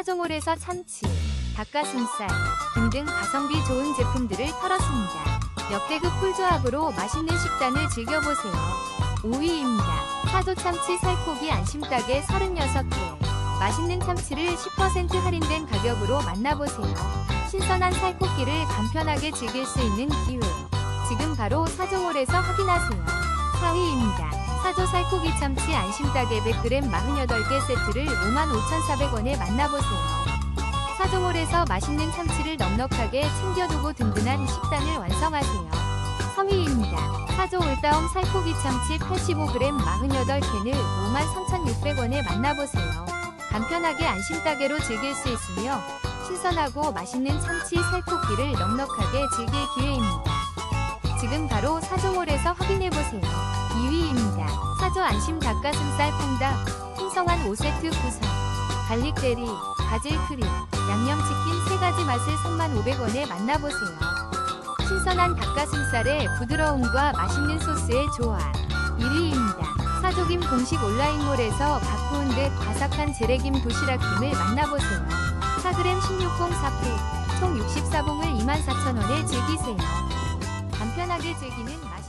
사종홀에서 참치, 닭가슴살 등등 가성비 좋은 제품들을 털었습니다. 역대급 꿀조합으로 맛있는 식단을 즐겨보세요. 5위입니다. 사조 참치 살코기 안심닭에 36개. 맛있는 참치를 10% 할인된 가격으로 만나보세요. 신선한 살코기를 간편하게 즐길 수 있는 기회. 지금 바로 사종홀에서 확인하세요. 4위입니다. 사조 살코기 참치 안심닭에 100g 48개 세트를 55,400원에 만나보세요. 사종홀에서 맛있는 참치를 넉넉하게 챙겨두고 든든한 식단을 완성하세요. 3위입니다. 사조 올다움 살코기 참치 85g 48캔을 53,600원에 만나보세요. 간편하게 안심 따개로 즐길 수 있으며 신선하고 맛있는 참치 살코기를 넉넉하게 즐길 기회입니다. 지금 바로 사종홀에서 확인해보세요. 2위입니다. 사조 안심 닭가슴살 퐁닭 풍성한 5세트 구성 갈릭 데리, 바질 크림, 양념치킨 3가지 맛을 3,500원에 만나보세요. 신선한 닭가슴살의 부드러움과 맛있는 소스의 조화 1위입니다. 사조김 공식 온라인몰에서 바꾸은 듯 바삭한 재래김 도시락김을 만나보세요. 4g 16봉 4팩 총 64봉을 24,000원에 즐기세요. 간편하게 즐기는 맛